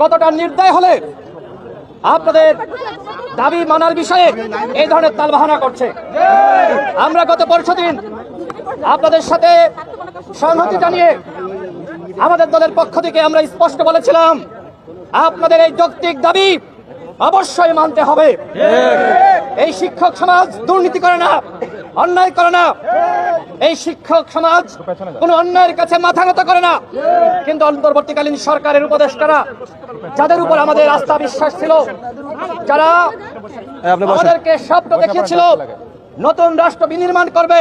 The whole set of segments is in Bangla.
কতটা নির্দয় হলে আপনাদের দাবি মানার বিষয়ে এই ধরনের তালবাহানা করছে। আমরা গত পরশু দিন আপনাদের সাথে সংহতি জানিয়ে আমাদের দলের পক্ষ থেকে আমরা স্পষ্ট বলেছিলাম, আপনাদের এই যৌক্তিক দাবি অবশ্যই মানতে হবে। এই শিক্ষক সমাজ দুর্নীতি করে না অন্যায় করে না। এই শিক্ষক সমাজ কোন অন্যায়ের কাছে মাথা নত করে না। কিন্তু অন্তর্বর্তীকালীন সরকারের উপদেষ্টারা যাদের উপর আমাদের আস্থা বিশ্বাস ছিল যারা আমাদেরকে স্বপ্ন দেখিয়েছিল নতুন রাষ্ট্র বিনির্মাণ করবে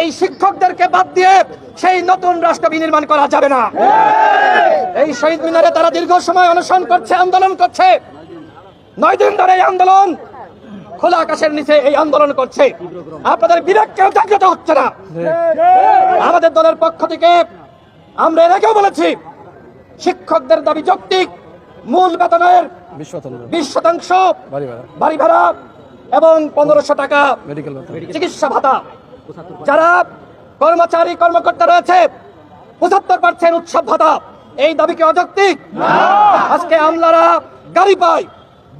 এই শিক্ষকদেরকে বাদ দিয়ে সেই নতুন রাষ্ট্র বিনির্মাণ করা যাবে না। এই শহীদ মিনারে তারা দীর্ঘ সময় অনশন করছে আন্দোলন করছে। নয় দিন ধরে এই আন্দোলন খোলা আকাশের নিচে এই আন্দোলন করছে। আপনাদের বিবেক কেউ জাগ্রত হচ্ছে না। আমাদের দলের পক্ষ থেকে আমরা এর আগেও বলেছি শিক্ষকদের দাবি যৌক্তিক মূল বেতনের বিশ শতাংশ। বাড়ি ভাড়া। এবং পনেরোশো টাকা চিকিৎসা ভাতা। যারা কর্মচারী কর্মকর্তা রয়েছে পঁচাত্তর পার্সেন্ট উৎসব ভাতা। এই দাবি কি অযৌক্তিক আজকে আমলারা গাড়ি পায়।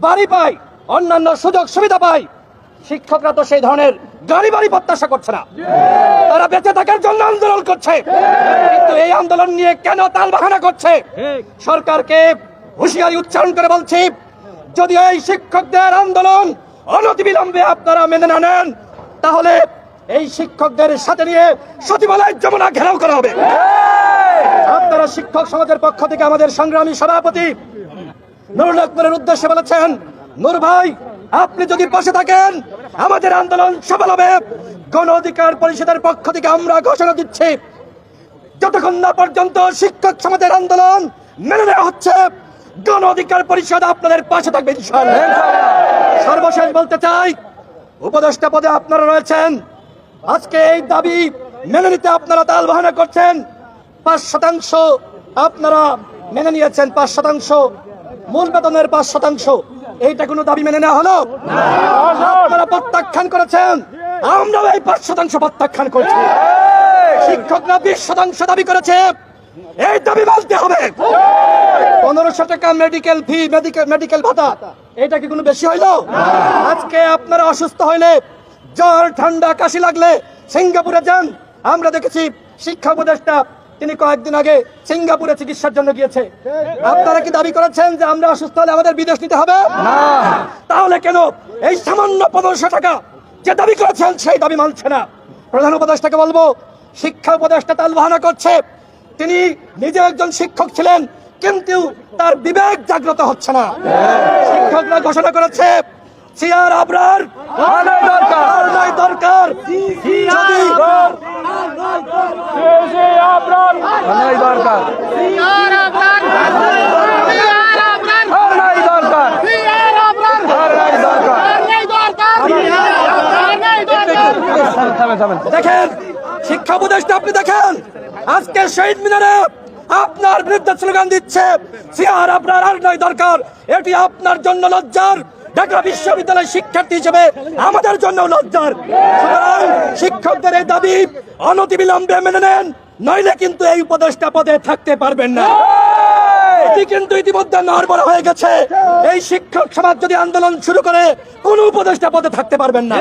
বাড়ি পায় অন্যান্য সুযোগ সুবিধা পায় শিক্ষকরা তো সেই ধরনের গাড়ি বাড়ি প্রত্যাশা করছে না। তারা বেঁচে থাকার জন্য আন্দোলন করছে। কিন্তু এই আন্দোলন নিয়ে কেন তাল বাহানা করছে? সরকারকে হুঁশিয়ারি উচ্চারণ করে বলছি যদি এই শিক্ষকদের আন্দোলন অনতিবিলম্বে আপনারা মেনে না নেন তাহলে এই শিক্ষকদের সাথে নিয়ে সচিবালয় যমুনা ঘেরাও করা হবে। আপনারা শিক্ষক সমাজের পক্ষ থেকে আমাদের সংগ্রামী সভাপতি নুরুল আকবরের উদ্দেশ্যে বলেছেন, নূর ভাই, আপনি যদি বসে থাকেন, আমাদের আন্দোলন সফল হবে। গণ অধিকার পরিষদের পক্ষ থেকে আমরা ঘোষণা দিচ্ছি, যতক্ষণ না পর্যন্ত শিক্ষক সমাজের আন্দোলন মেনে নেওয়া হচ্ছে, গণ অধিকার পরিষদ আপনাদের পাশে থাকবে। সর্বশেষ বলতে চাই, উপদেষ্টা পদে আপনারা রয়েছেন। আজকে এই দাবি মেনে নিতে আপনারা তাল বাহানা করছেন। পাঁচ শতাংশ আপনারা মেনে নিয়েছেন, পাঁচ শতাংশ মূল বেতনের পাঁচ শতাংশ। এইটা কোনো দাবি মেনে নেওয়া হলো? আপনারা প্রত্যাখ্যান করেছেন। আমরাও এই পাঁচ শতাংশ প্রত্যাখ্যান করছি। শিক্ষকরা বিশ শতাংশ দাবি করেছে, এই দাবি মানতে হবে। পনেরোশো টাকা মেডিকেল ফি মেডিকেল মেডিকেল ভাতা, এটা কি কোনো বেশি হইল? আজকে আপনারা অসুস্থ হইলে জ্বর, ঠান্ডা, কাশি লাগলে সিঙ্গাপুরে যান। আমরা দেখেছি শিক্ষা উপদেষ্টা তিনি কয়েকদিন আগে সিঙ্গাপুরে চিকিৎসার জন্য গিয়েছে। আপনারা কি দাবি করেছেন যে আমরা অসুস্থ হলে আমাদের বিদেশ নিতে হবে? তাহলে কেন এই সামান্য পনেরোশো টাকা যে দাবি করেছেন সেই দাবি মানছে না? প্রধান উপদেষ্টাকে বলব শিক্ষা উপদেষ্টা তাল বাহানা করছে। তিনি নিজে একজন শিক্ষক ছিলেন কিন্তু তার বিবেক জাগ্রত হচ্ছে না। শিক্ষকরা ঘোষণা করেছে সিয়ার আবরার দরকার। দরকার। যদি অন্যায় দরকার অন্যায় দরকার অন্যায় দরকার থামেন থামেন দেখেন, শিক্ষা উপদেষ্টা আপনি দেখেন, আজকে শহীদ মিনারে আপনার বিরুদ্ধে স্লোগান দিচ্ছে, সিয়ার আপনার আর নয় দরকার। এটি আপনার জন্য লজ্জার। ঢাকা বিশ্ববিদ্যালয়ের শিক্ষার্থী হিসেবে আমাদের জন্য লজ্জার। সুতরাং শিক্ষকদের এই দাবি অনতিবিলম্বে মেনে নেন, নইলে কিন্তু এই উপদেষ্টা পদে থাকতে পারবেন না। এটি কিন্তু ইতিমধ্যে নড়বড় হয়ে গেছে। এই শিক্ষক সমাজ যদি আন্দোলন শুরু করে, কোন উপদেষ্টা পদে থাকতে পারবেন না।